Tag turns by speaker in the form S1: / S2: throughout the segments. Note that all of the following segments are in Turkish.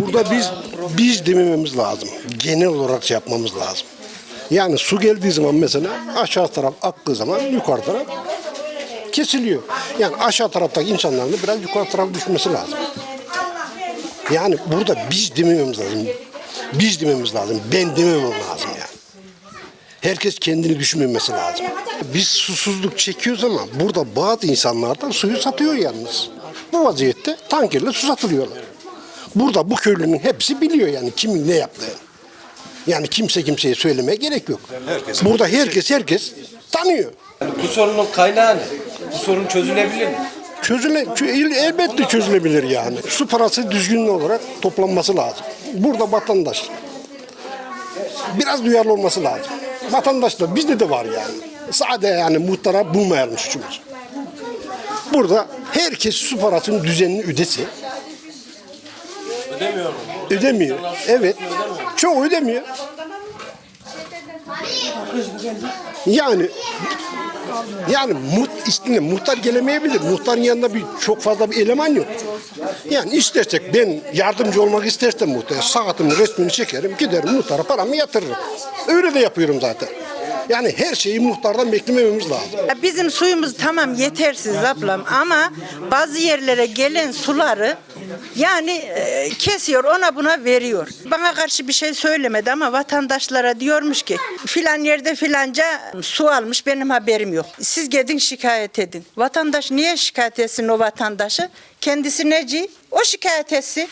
S1: Burada biz biz demememiz lazım. Genel olarak şey yapmamız lazım. Yani su geldiği zaman mesela aşağı taraf aktığı zaman yukarı taraf kesiliyor. Yani aşağı taraftaki insanların da biraz yukarı taraf düşmesi lazım. Yani burada biz demememiz lazım. Biz dememiz lazım. Ben dememem lazım yani. Herkes kendini düşünmemesi lazım. Biz susuzluk çekiyoruz ama burada bazı insanlar da suyu satıyor yalnız. Bu vaziyette tankerle su satılıyorlar. Burada bu köylünün hepsi biliyor yani kimin ne yaptığını. Yani kimse kimseye söylemeye gerek yok. Burada herkes herkes tanıyor.
S2: Bu sorunun kaynağı ne? Bu sorun çözülebilir mi?
S1: Çözüle, çö- elbette çözülebilir yani. Su parası düzgün olarak toplanması lazım. Burada vatandaş biraz duyarlı olması lazım. Vatandaşlar bizde de var yani. Sade yani muhtara bulmayalım suçumuz. Burada herkes su parasının düzenini ödese.
S2: Ödemiyor?
S1: Ödemiyor. Evet. Çoğu ödemiyor. Yani yani muht, işte muhtar gelemeyebilir. Muhtarın yanında bir çok fazla bir eleman yok. Yani istersek ben yardımcı olmak istersem muhtara saatimin resmini çekerim giderim muhtara paramı yatırırım. Öyle de yapıyorum zaten. Yani her şeyi muhtardan beklemememiz lazım.
S3: Bizim suyumuz tamam yetersiz ablam ama bazı yerlere gelen suları yani e, kesiyor ona buna veriyor. Bana karşı bir şey söylemedi ama vatandaşlara diyormuş ki filan yerde filanca su almış benim haberim yok. Siz gidin şikayet edin. Vatandaş niye şikayet etsin o vatandaşı? Kendisi neci? O şikayet etsin.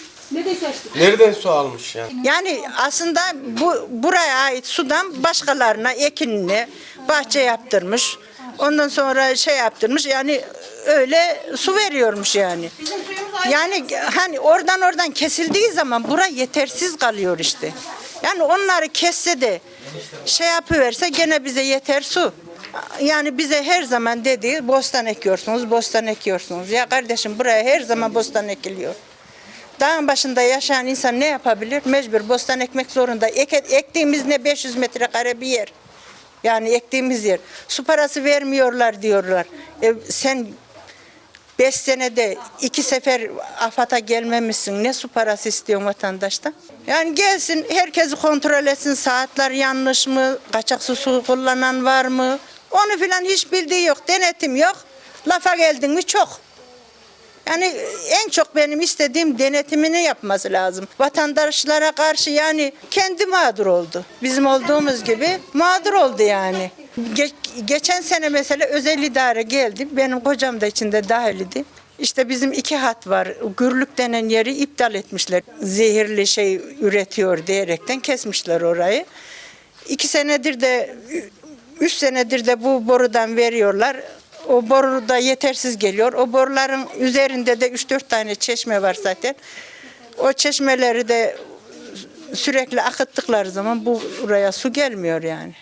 S2: Nereden su almış yani?
S3: Yani aslında bu buraya ait sudan başkalarına ekinine bahçe yaptırmış. Ondan sonra şey yaptırmış. Yani öyle su veriyormuş yani. Yani hani oradan oradan kesildiği zaman bura yetersiz kalıyor işte. Yani onları kesse de şey yapıverse gene bize yeter su. Yani bize her zaman dediği bostan ekiyorsunuz, bostan ekiyorsunuz. Ya kardeşim buraya her zaman bostan ekiliyor. Dağın başında yaşayan insan ne yapabilir? Mecbur bostan ekmek zorunda. Ek, ektiğimiz ne 500 metrekare bir yer. Yani ektiğimiz yer. Su parası vermiyorlar diyorlar. E, sen 5 senede iki sefer AFAD'a gelmemişsin. Ne su parası istiyorsun vatandaştan? Yani gelsin herkesi kontrol etsin. Saatler yanlış mı? Kaçak su, su kullanan var mı? Onu filan hiç bildiği yok. Denetim yok. Lafa geldin mi çok. Yani en çok benim istediğim denetimini yapması lazım. Vatandaşlara karşı yani kendi mağdur oldu. Bizim olduğumuz gibi mağdur oldu yani. Ge- geçen sene mesela özel idare geldi. Benim kocam da içinde dahildi. İşte bizim iki hat var. Gürlük denen yeri iptal etmişler. Zehirli şey üretiyor diyerekten kesmişler orayı. İki senedir de, üç senedir de bu borudan veriyorlar. O boru da yetersiz geliyor. O boruların üzerinde de 3-4 tane çeşme var zaten. O çeşmeleri de sürekli akıttıkları zaman bu buraya su gelmiyor yani.